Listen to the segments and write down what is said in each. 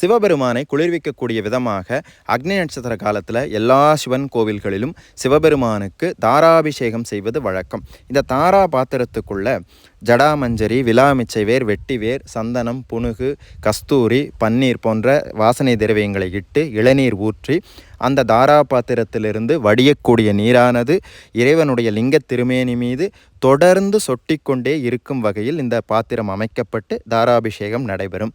சிவபெருமானை குளிர்விக்கக்கூடிய விதமாக அக்னி நட்சத்திர காலத்தில் எல்லா சிவன் கோவில்களிலும் சிவபெருமானுக்கு தாராபிஷேகம் செய்வது வழக்கம். இந்த தாரா பாத்திரத்துக்குள்ள ஜடாமஞ்சரி விலாமிச்சை வேர் வெட்டிவேர் சந்தனம் புனுகு கஸ்தூரி பன்னீர் போன்ற வாசனை திரவியங்களை இட்டு இளநீர் ஊற்றி அந்த தாரா பாத்திரத்திலிருந்து வடியக்கூடிய நீரானது இறைவனுடைய லிங்க திருமேனி மீது தொடர்ந்து சொட்டிக்கொண்டே இருக்கும் வகையில் இந்த பாத்திரம் அமைக்கப்பட்டு தாராபிஷேகம் நடைபெறும்.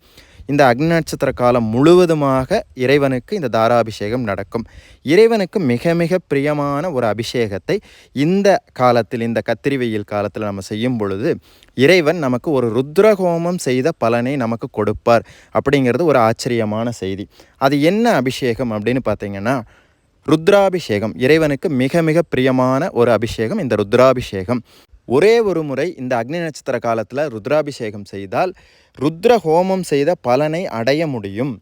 இந்த அக்னி நட்சத்திர காலம் முழுவதுமாக இறைவனுக்கு இந்த தாராபிஷேகம் நடக்கும். இறைவனுக்கு மிக மிக பிரியமான ஒரு அபிஷேகத்தை இந்த காலத்தில் இந்த கத்திரி வெயில் காலத்தில் நம்ம செய்யும் பொழுது இறைவன் நமக்கு ஒரு ருத்ரஹோமம் செய்த பலனை நமக்கு கொடுப்பார் அப்படிங்கிறது ஒரு ஆச்சரியமான செய்தி. அது என்ன அபிஷேகம் அப்படின்னு பார்த்தீங்கன்னா ருத்ராபிஷேகம். இறைவனுக்கு மிக மிக பிரியமான ஒரு அபிஷேகம் இந்த ருத்ராபிஷேகம். ஒரே ஒரு முறை இந்த அக்னி நட்சத்திர காலத்தில் ருத்ராபிஷேகம் செய்தால் ருத்ர ஹோமம் செய்த பலனை அடைய முடியும்.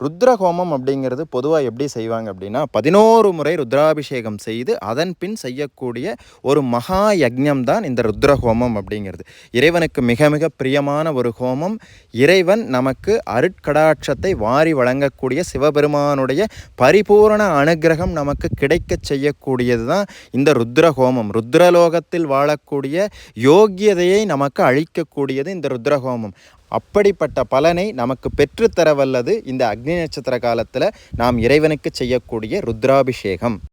ருத்ரஹோமம் அப்படிங்கிறது பொதுவாக எப்படி செய்வாங்க அப்படின்னா பதினோரு முறை ருத்ராபிஷேகம் செய்து அதன் பின் செய்யக்கூடிய ஒரு மகா யஜ்ஞம் தான் இந்த ருத்ரஹோமம் அப்படிங்கிறது. இறைவனுக்கு மிக மிக பிரியமான ஒரு ஹோமம். இறைவன் நமக்கு அருட்கடாட்சத்தை வாரி வழங்கக்கூடிய சிவபெருமானுடைய பரிபூரண அனுகிரகம் நமக்கு கிடைக்க செய்யக்கூடியது தான் இந்த ருத்ரஹோமம். ருத்ரலோகத்தில் வாழக்கூடிய யோக்கியதையை நமக்கு அழிக்கக்கூடியது இந்த ருத்ரஹோமம். அப்படிப்பட்ட பலனை நமக்கு பெற்றுத்தர வல்லது இந்த அக்னி நட்சத்திர காலத்தில் நாம் இறைவனுக்கு செய்யக்கூடிய ருத்ராபிஷேகம்.